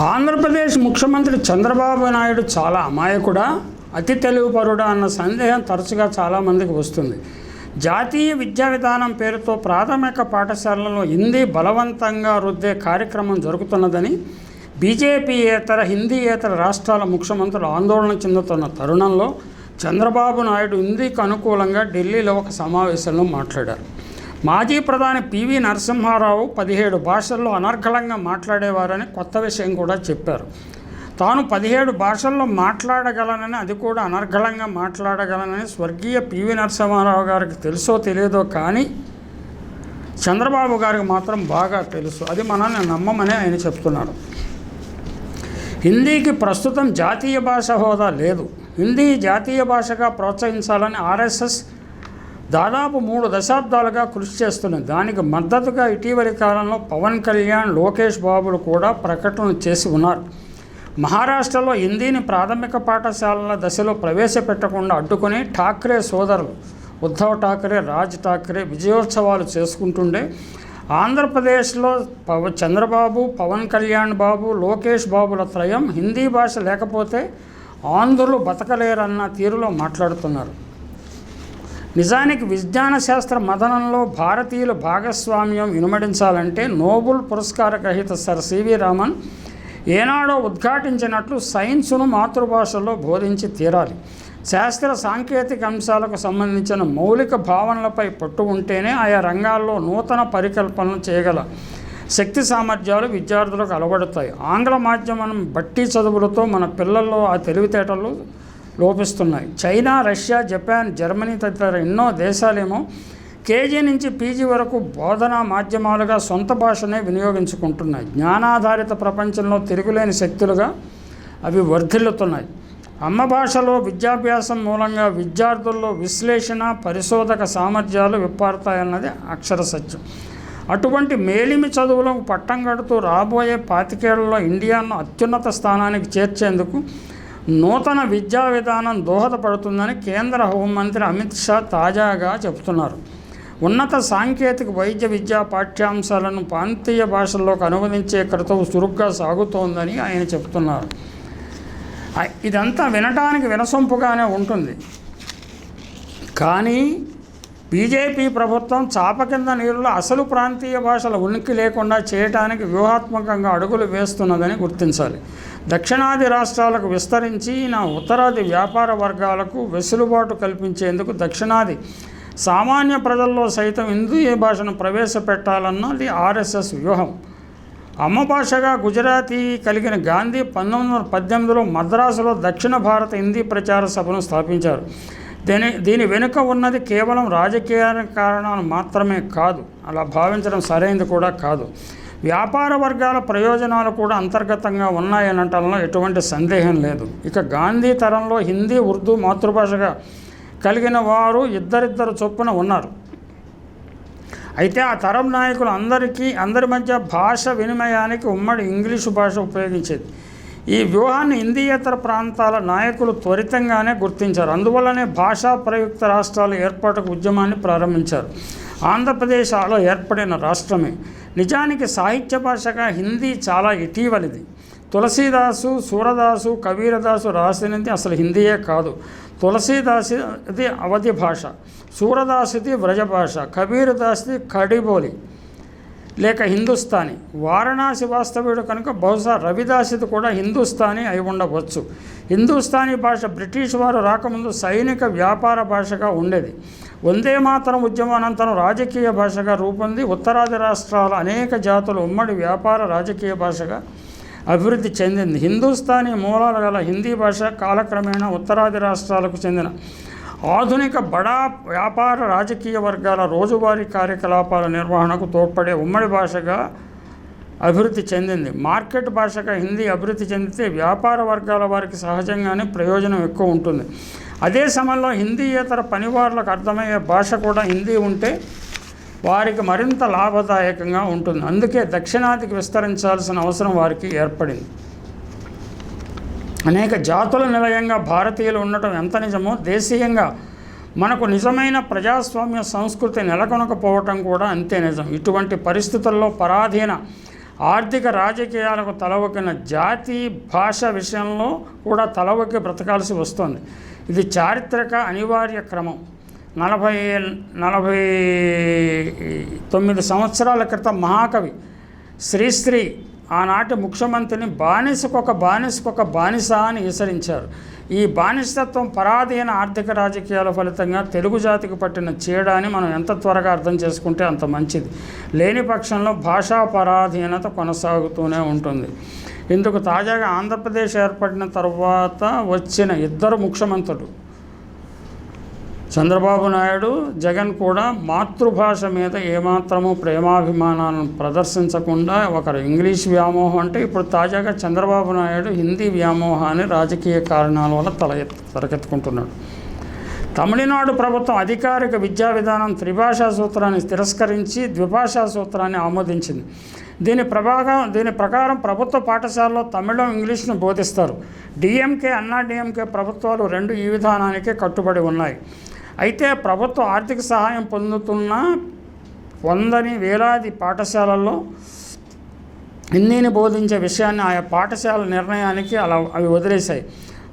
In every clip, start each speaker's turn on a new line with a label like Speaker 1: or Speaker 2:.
Speaker 1: ఆంధ్రప్రదేశ్ ముఖ్యమంత్రి చంద్రబాబు నాయుడు చాలా అమాయకుడా? అతి తెలుగుపరుడా అన్న సందేహం తరచుగా చాలామందికి వస్తుంది. జాతీయ విద్యా విధానం పేరుతో ప్రాథమిక పాఠశాలలో హిందీ బలవంతంగా రుద్దే కార్యక్రమం జరుగుతున్నదని బీజేపీయేతర హిందీయేతర రాష్ట్రాల ముఖ్యమంత్రులు ఆందోళన చెందుతున్న తరుణంలో చంద్రబాబు నాయుడు హిందీకి అనుకూలంగా ఢిల్లీలో ఒక సమావేశంలో మాట్లాడారు. మాజీ ప్రధాని పివి నరసింహారావు పదిహేడు భాషల్లో అనర్గళంగా మాట్లాడేవారని కొత్త విషయం కూడా చెప్పారు. తాను పదిహేడు భాషల్లో మాట్లాడగలనని అది కూడా అనర్గళంగా మాట్లాడగలనని స్వర్గీయ పివి నరసింహారావు గారికి తెలుసో తెలియదో కానీ చంద్రబాబు గారికి మాత్రం బాగా తెలుసు. అది మనల్ని నమ్మమని ఆయన చెప్తున్నారు. హిందీకి ప్రస్తుతం జాతీయ భాష హోదా లేదు. హిందీ జాతీయ భాషగా ప్రోత్సహించాలని ఆర్ఎస్ఎస్ దాదాపు మూడు దశాబ్దాలుగా కృషి చేస్తున్న దానికి మద్దతుగా ఇటీవలి కాలంలో పవన్ కళ్యాణ్ లోకేష్ బాబులు కూడా ప్రకటనలు చేసి ఉన్నారు. మహారాష్ట్రలో హిందీని ప్రాథమిక పాఠశాలల దశలో ప్రవేశపెట్టకుండా అడ్డుకుని ఠాక్రే సోదరులు ఉద్ధవ్ ఠాక్రే రాజ్ ఠాక్రే విజయోత్సవాలు చేసుకుంటుండే ఆంధ్రప్రదేశ్లో పవ చంద్రబాబు పవన్ కళ్యాణ్ బాబు లోకేష్ బాబుల త్రయం హిందీ భాష లేకపోతే ఆంధ్రులు బతకలేరన్న తీరులో మాట్లాడుతున్నారు. నిజానికి విజ్ఞాన శాస్త్ర మదనంలో భారతీయుల భాగస్వామ్యం ఇనుమడించాలంటే నోబుల్ పురస్కార గ్రహీత సర్ సివి రామన్ ఏనాడో ఉద్ఘాటించినట్లు సైన్సును మాతృభాషలో బోధించి తీరాలి. శాస్త్ర సాంకేతిక అంశాలకు సంబంధించిన మౌలిక భావనలపై పట్టు ఉంటేనే ఆయా రంగాల్లో నూతన పరికల్పనలు చేయగల శక్తి సామర్థ్యాలు విద్యార్థులకు అలవడతాయి. ఆంగ్ల మాధ్యమం బట్టి చదువులతో మన పిల్లల్లో ఆ తెలివితేటలు లోపిస్తున్నాయి. చైనా రష్యా జపాన్ జర్మనీ తదితర ఎన్నో దేశాలేమో కేజీ నుంచి పీజీ వరకు బోధనా మాధ్యమాలుగా సొంత భాషనే వినియోగించుకుంటున్నాయి. జ్ఞానాధారిత ప్రపంచంలో తిరుగులేని శక్తులుగా అవి వర్ధిల్లుతున్నాయి. అమ్మ భాషలో విద్యాభ్యాసం మూలంగా విద్యార్థుల్లో విశ్లేషణ పరిశోధక సామర్థ్యాలు విప్పారుతాయన్నది అక్షర సత్యం. అటువంటి మేలిమి చదువులకు పట్టం కడుతూ రాబోయే పాతికేళ్ళలో ఇండియాను అత్యున్నత స్థానానికి చేర్చేందుకు నూతన విద్యా విధానం దోహదపడుతుందని కేంద్ర హోంమంత్రి అమిత్ షా తాజాగా చెబుతున్నారు. ఉన్నత సాంకేతిక వైద్య విద్యా పాఠ్యాంశాలను ప్రాంతీయ భాషల్లోకి అనువదించే క్రతువు చురుగ్గా సాగుతోందని ఆయన చెబుతున్నారు. ఇదంతా వినటానికి వినసొంపుగానే ఉంటుంది. కానీ బీజేపీ ప్రభుత్వం చాప కింద నీరులో అసలు ప్రాంతీయ భాషల ఉనికి లేకుండా చేయటానికి వ్యూహాత్మకంగా అడుగులు వేస్తున్నదని గుర్తించాలి. దక్షిణాది రాష్ట్రాలకు విస్తరించి నా ఉత్తరాది వ్యాపార వర్గాలకు వెసులుబాటు కల్పించేందుకు దక్షిణాది సామాన్య ప్రజల్లో సైతం హిందూ ఏ భాషను ప్రవేశపెట్టాలన్నది ఆర్ఎస్ఎస్ వ్యూహం. అమ్మ భాషగా గుజరాతీ కలిగిన గాంధీ పంతొమ్మిది వందల పద్దెనిమిదిలో మద్రాసులో దక్షిణ భారత హిందీ ప్రచార సభను స్థాపించారు. దీని దీని వెనుక ఉన్నది కేవలం రాజకీయ కారణాలు మాత్రమే కాదు. అలా భావించడం సరైనది కూడా కాదు. వ్యాపార వర్గాల ప్రయోజనాలు కూడా అంతర్గతంగా ఉన్నాయనటంలో ఎటువంటి సందేహం లేదు. ఇక గాంధీ తరంలో హిందీ ఉర్దూ మాతృభాషగా కలిగిన వారు ఇద్దరిద్దరు చొప్పున ఉన్నారు. అయితే ఆ తరం నాయకులు అందరికీ అందరి మధ్య భాష వినిమయానికి ఉమ్మడి ఇంగ్లీషు భాష ఉపయోగించేది. ఈ వ్యూహాన్ని హిందీయేతర ప్రాంతాల నాయకులు త్వరితంగానే గుర్తించారు. అందువల్లనే భాషా ప్రయుక్త రాష్ట్రాల ఏర్పాటుకు ఉద్యమాన్ని ప్రారంభించారు. ఆంధ్రప్రదేశ్లో ఏర్పడిన రాష్ట్రమే. నిజానికి సాహిత్య భాషగా హిందీ చాలా ఇటీవలిది. తులసీదాసు సూరదాసు కబీరదాసు రాసినది అసలు హిందీయే కాదు. తులసీదాసుది అవధి భాష సూరదాసుది వ్రజ భాష కడిబోలి లేక హిందుస్థానీ. వారణాసి వాస్తవ్యుడు కనుక బహుశా రవిదాసిది కూడా హిందుస్థానీ అయి ఉండవచ్చు. హిందుస్థానీ భాష బ్రిటిష్ వారు రాకముందు సైనిక వ్యాపార భాషగా ఉండేది. వందే మాతరం ఉద్యమం అనంతరం రాజకీయ భాషగా రూపొంది ఉత్తరాది రాష్ట్రాల అనేక జాతులు ఉమ్మడి వ్యాపార రాజకీయ భాషగా అభివృద్ధి చెందింది. హిందుస్థానీ మూలాలు గల హిందీ భాష కాలక్రమేణా ఉత్తరాది రాష్ట్రాలకు చెందిన. ఆధునిక బడా వ్యాపార రాజకీయ వర్గాల రోజువారీ కార్యకలాపాల నిర్వహణకు తోడ్పడే ఉమ్మడి భాషగా అభివృద్ధి చెందింది. మార్కెట్ భాషగా హిందీ అభివృద్ధి చెందితే వ్యాపార వర్గాల వారికి సహజంగానే ప్రయోజనం ఎక్కువ ఉంటుంది. అదే సమయంలో హిందీయేతర పనివారులకు అర్థమయ్యే భాష కూడా హిందీ ఉంటే వారికి మరింత లాభదాయకంగా ఉంటుంది. అందుకే దక్షిణాదికి విస్తరించాల్సిన అవసరం వారికి ఏర్పడింది. అనేక జాతుల నిలయంగా భారతీయులు ఉండటం ఎంత నిజమో దేశీయంగా మనకు నిజమైన ప్రజాస్వామ్య సంస్కృతి నెలకొనకపోవటం కూడా అంతే నిజం. ఇటువంటి పరిస్థితుల్లో పరాధీన ఆర్థిక రాజకీయాలకు తలవకిన జాతి భాష విషయంలో కూడా తలవకి బ్రతకాల్సి వస్తుంది. ఇది చారిత్రక అనివార్య క్రమం. నలభై నలభై తొమ్మిది సంవత్సరాల క్రితం మహాకవి శ్రీశ్రీ ఆనాటి ముఖ్యమంత్రిని బానిసకొక బానిసకొక బానిస అని హెసరించారు ఈ బానిసత్వం పరాధీన ఆర్థిక రాజకీయాల ఫలితంగా తెలుగు జాతికి పట్టిన చీడ మనం ఎంత త్వరగా అర్థం చేసుకుంటే అంత మంచిది. లేని పక్షంలో భాషా పరాధీనత కొనసాగుతూనే ఉంటుంది. ఇందుకు తాజాగా ఆంధ్రప్రదేశ్ ఏర్పడిన తర్వాత వచ్చిన ఇద్దరు ముఖ్యమంత్రులు. చంద్రబాబు నాయుడు జగన్ కూడా మాతృభాష మీద ఏమాత్రము ప్రేమాభిమానాలను ప్రదర్శించకుండా ఒకరు ఇంగ్లీష్ వ్యామోహం అంటే ఇప్పుడు తాజాగా చంద్రబాబు నాయుడు హిందీ వ్యామోహాన్ని రాజకీయ కారణాల వల్ల తల తలకెత్తుకుంటున్నాడు. తమిళనాడు ప్రభుత్వం అధికారిక విద్యా విధానం త్రిభాషా సూత్రాన్ని తిరస్కరించి ద్విభాషా సూత్రాన్ని ఆమోదించింది. దీని ప్రభావం దీని ప్రకారం ప్రభుత్వ పాఠశాలలో తమిళం ఇంగ్లీష్ను బోధిస్తారు. డిఎంకే అన్నా డిఎంకే ప్రభుత్వాలు రెండు ఈ విధానానికే కట్టుబడి ఉన్నాయి. అయితే ప్రభుత్వ ఆర్థిక సహాయం పొందుతున్న వందని వేలాది పాఠశాలల్లో హిందీని బోధించే విషయాన్ని ఆయా పాఠశాల నిర్ణయానికి అలా అవి వదిలేశాయి.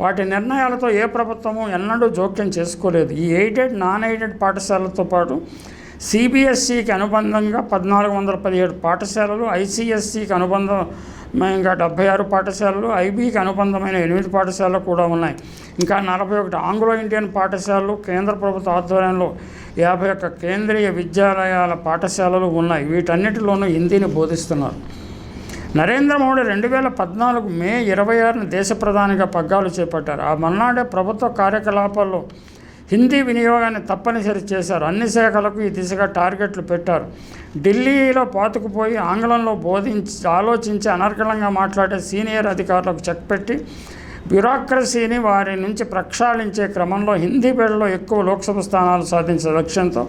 Speaker 1: వాటి నిర్ణయాలతో ఏ ప్రభుత్వము ఎన్నడూ జోక్యం చేసుకోలేదు. ఈ ఎయిడెడ్ నాన్ ఎయిడెడ్ పాఠశాలలతో పాటు సిబిఎస్ఈకి అనుబంధంగా పద్నాలుగు వందల పదిహేడు పాఠశాలలు ఐసిఎస్సికి అనుబంధంగా డెబ్బై ఆరు పాఠశాలలు ఐబీకి అనుబంధమైన ఎనిమిది పాఠశాలలు కూడా ఉన్నాయి. ఇంకా నలభై ఒకటి ఆంగ్లో ఇండియన్ పాఠశాలలు కేంద్ర ప్రభుత్వ ఆధ్వర్యంలో యాభై ఒక్క కేంద్రీయ విద్యాలయాల పాఠశాలలు ఉన్నాయి. వీటన్నిటిలోనూ హిందీని బోధిస్తున్నారు. నరేంద్ర మోడీ రెండు వేల పద్నాలుగు మే ఇరవై ఆరున దేశ ప్రధానిగా పగ్గాలు చేపట్టారు. ఆ మర్నాడే ప్రభుత్వ కార్యకలాపాల్లో హిందీ వినియోగాన్ని తప్పనిసరి చేశారు. అన్ని శాఖలకు ఈ దిశగా టార్గెట్లు పెట్టారు. ఢిల్లీలో పాతుకుపోయి ఆంగ్లంలో బోధించి ఆలోచించి అనర్గళంగా మాట్లాడే సీనియర్ అధికారులకు చెక్ పెట్టి బ్యూరోక్రసీని వారి నుంచి ప్రక్షాళించే క్రమంలో హిందీ పేడలో ఎక్కువ లోక్సభ స్థానాలు సాధించే లక్ష్యంతో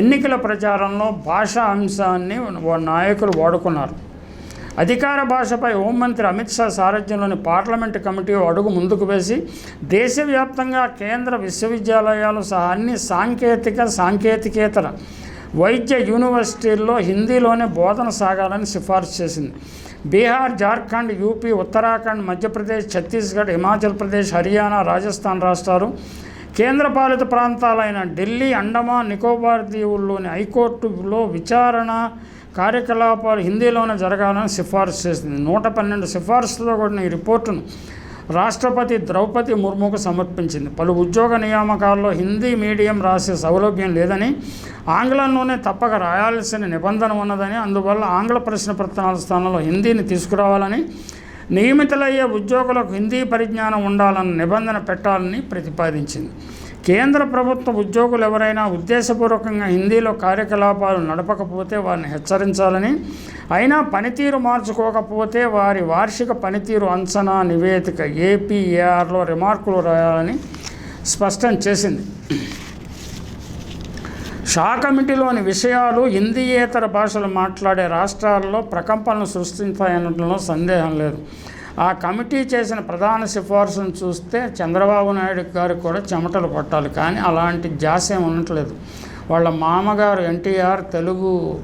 Speaker 1: ఎన్నికల ప్రచారంలో భాషా అంశాన్ని నాయకులు వాడుకున్నారు. అధికార భాషపై హోంమంత్రి అమిత్ షా సారథ్యంలోని పార్లమెంటు కమిటీ అడుగు ముందుకు వేసి దేశవ్యాప్తంగా కేంద్ర విశ్వవిద్యాలయాలు సహా అన్ని సాంకేతిక సాంకేతికేతర వైద్య యూనివర్సిటీల్లో హిందీలోనే బోధన సాగాలని సిఫార్సు చేసింది. బీహార్ జార్ఖండ్ యూపీ ఉత్తరాఖండ్ మధ్యప్రదేశ్ ఛత్తీస్గఢ్ హిమాచల్ ప్రదేశ్ హర్యానా రాజస్థాన్ రాష్ట్రాలు. కేంద్రపాలిత ప్రాంతాలైన ఢిల్లీ అండమాన్ నికోబార్ దీవుల్లోని హైకోర్టులో విచారణ కార్యకలాపాలు హిందీలోనే జరగాలని సిఫార్సు చేసింది. నూట పన్నెండు సిఫార్సులతో కూడిన ఈ రిపోర్టును రాష్ట్రపతి ద్రౌపది ముర్ముకు సమర్పించింది. పలు ఉద్యోగ నియామకాల్లో హిందీ మీడియం రాసే సౌలభ్యం లేదని ఆంగ్లంలోనే తప్పక రాయాల్సిన నిబంధన ఉన్నదని అందువల్ల ఆంగ్ల ప్రశ్న పత్రాల స్థానంలో హిందీని తీసుకురావాలని నియమితులయ్యే ఉద్యోగులకు హిందీ పరిజ్ఞానం ఉండాలన్న నిబంధన పెట్టాలని ప్రతిపాదించింది. కేంద్ర ప్రభుత్వ ఉద్యోగులు ఎవరైనా ఉద్దేశపూర్వకంగా హిందీలో కార్యకలాపాలు నడపకపోతే వారిని హెచ్చరించాలని అయినా పనితీరు మార్చుకోకపోతే వారి వార్షిక పనితీరు అంచనా నివేదిక ఏపీఏఆర్లో రిమార్కులు రాయాలని స్పష్టం చేసింది. షా కమిటీలోని విషయాలు హిందీయేతర భాషలు మాట్లాడే రాష్ట్రాల్లో ప్రకంపనలు సృష్టించాయనడంలో సందేహం లేదు. ఆ కమిటీ చేసిన ప్రధాన సిఫార్సును చూస్తే చంద్రబాబు నాయుడు గారు కూడా చెమటలు పట్టాలి. కానీ అలాంటి జాస్యం ఉండట్లేదు. వాళ్ళ మామగారు ఎన్టీఆర్ తెలుగు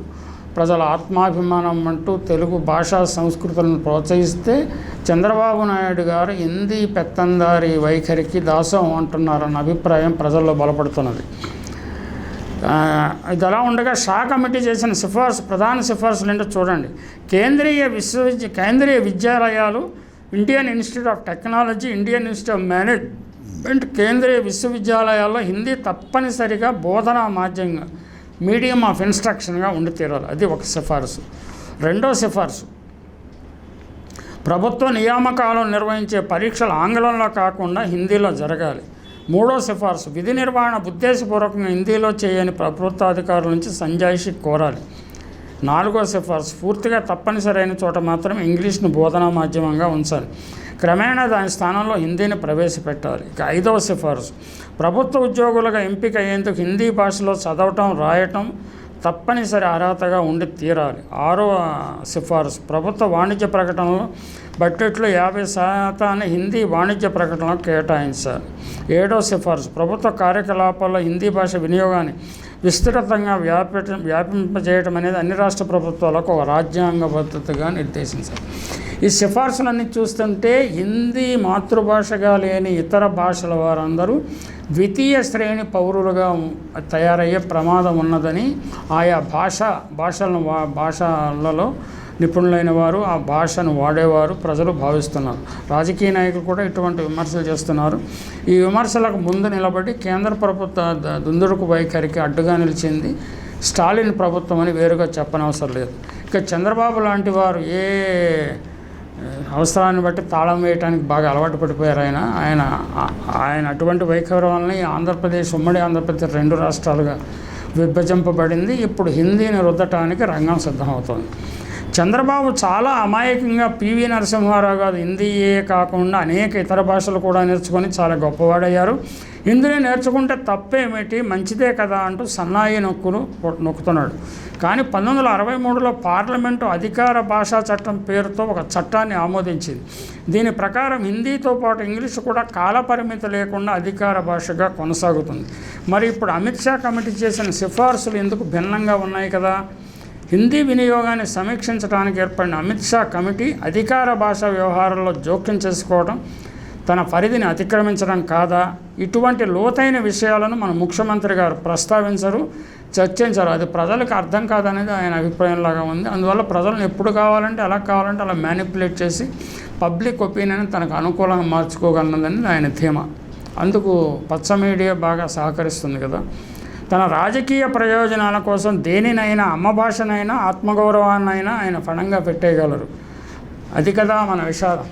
Speaker 1: ప్రజల ఆత్మాభిమానం అంటూ తెలుగు భాషా సంస్కృతులను ప్రోత్సహిస్తే చంద్రబాబు నాయుడు గారు హిందీ పెత్తందారి వైఖరికి దాసం అంటున్నారన్న అభిప్రాయం ప్రజల్లో బలపడుతున్నది. ఇది అలా ఉండగా షా కమిటీ చేసిన సిఫార్సు ప్రధాన సిఫార్సులు ఏంటో చూడండి. కేంద్రీయ విశ్వవిద్య కేంద్రీయ విద్యాలయాలు Indian institute of technology Indian institute of management కేంద్రీయ విశ్వవిద్యాలయాల్లో హిందీ తప్పనిసరిగా బోధనా మాధ్యంగా మీడియం ఆఫ్ ఇన్స్ట్రక్షన్గా ఉండి తీరాలి. అది ఒక సిఫార్సు. రెండో సిఫార్సు. ప్రభుత్వ నియామకాలు నిర్వహించే పరీక్షలు ఆంగ్లంలో కాకుండా హిందీలో జరగాలి. మూడో సిఫార్సు. విధి నిర్వహణ ఉద్దేశపూర్వకంగా హిందీలో చేయని ప్రభుత్వాధికారుల నుంచి సంజాయిషి కోరాలి. నాలుగో సిఫార్సు. పూర్తిగా తప్పనిసరైన చోట మాత్రం ఇంగ్లీష్ను బోధనా మాధ్యమంగా ఉంచాలి. క్రమేణా దాని స్థానంలో హిందీని ప్రవేశపెట్టాలి. ఇక ఐదవ సిఫార్సు. ప్రభుత్వ ఉద్యోగులుగా ఎంపిక అయ్యేందుకు హిందీ భాషలో చదవటం రాయటం తప్పనిసరి అర్హతగా ఉండి తీరాలి. ఆరో సిఫార్సు. ప్రభుత్వ వాణిజ్య ప్రకటనలు బడ్జెట్లో యాభై శాతాన్ని హిందీ వాణిజ్య ప్రకటనలకు కేటాయించాలి. ఏడో సిఫార్సు. ప్రభుత్వ కార్యకలాపాల్లో హిందీ భాష వినియోగాన్ని విస్తృతంగా వ్యాప వ్యాపింపజేయటం అనేది అన్ని రాష్ట్ర ప్రభుత్వాలకు ఒక రాజ్యాంగ పద్ధతిగా నిర్దేశించారు. ఈ సిఫార్సులన్నీ చూస్తుంటే హిందీ మాతృభాషగా లేని ఇతర భాషల వారందరూ ద్వితీయ శ్రేణి పౌరులుగా తయారయ్యే ప్రమాదం ఉన్నదని ఆయా భాష భాషలను భాషలలో నిపుణులైన వారు ఆ భాషను వాడేవారు ప్రజలు భావిస్తున్నారు. రాజకీయ నాయకులు కూడా ఇటువంటి విమర్శలు చేస్తున్నారు. ఈ విమర్శలకు ముందు నిలబడి కేంద్ర ప్రభుత్వ దుందుడుకు వైఖరికి అడ్డుగా నిలిచింది స్టాలిన్ ప్రభుత్వం అని వేరుగా చెప్పనవసరం లేదు. ఇక చంద్రబాబు లాంటి వారు ఏ అవసరాన్ని బట్టి తాళం వేయడానికి బాగా అలవాటు పడిపోయారు ఆయన. ఆయన ఆయన అటువంటి వైఖరి వలన ఈ ఆంధ్రప్రదేశ్ ఉమ్మడి ఆంధ్రప్రదేశ్ రెండు రాష్ట్రాలుగా విభజింపబడింది. ఇప్పుడు హిందీని రుద్దటానికి రంగం సిద్ధమవుతోంది. చంద్రబాబు చాలా అమాయకంగా పివి నరసింహారావు గారు హిందీయే కాకుండా అనేక ఇతర భాషలు కూడా నేర్చుకొని చాలా గొప్పవాడయ్యారు. హిందీని నేర్చుకుంటే తప్పేమిటి? మంచిదే కదా అంటూ సన్నాయి నొక్కును నొక్కుతున్నాడు. కానీ పంతొమ్మిది వందల అరవై మూడులో పార్లమెంటు అధికార భాషా చట్టం పేరుతో ఒక చట్టాన్ని ఆమోదించింది. దీని ప్రకారం హిందీతో పాటు ఇంగ్లీషు కూడా కాలపరిమితి లేకుండా అధికార భాషగా కొనసాగుతుంది. మరి ఇప్పుడు అమిత్ షా కమిటీ చేసిన సిఫార్సులు ఎందుకు భిన్నంగా ఉన్నాయి కదా? హిందీ వినియోగాన్ని సమీక్షించడానికి ఏర్పడిన అమిత్ షా కమిటీ అధికార భాష వ్యవహారాల్లో జోక్యం చేసుకోవడం తన పరిధిని అతిక్రమించడం కాదా? ఇటువంటి లోతైన విషయాలను మన ముఖ్యమంత్రి గారు ప్రస్తావించరు చర్చించరు. అది ప్రజలకు అర్థం కాదనేది ఆయన అభిప్రాయంలాగా ఉంది. అందువల్ల ప్రజలను ఎప్పుడు కావాలంటే ఎలా కావాలంటే అలా మ్యానిపులేట్ చేసి పబ్లిక్ ఒపీనియన్ తనకు అనుకూలంగా మార్చుకోగలనదని ఆయన ధీమా. అందుకు పచ్చ మీడియా బాగా సహకరిస్తుంది కదా. తన రాజకీయ ప్రయోజనాల కోసం దేనినైనా అమ్మ భాషనైనా ఆత్మగౌరవాన్నైనా ఆయన పణంగా పెట్టేయగలరు. అది కదా మన విషాదం.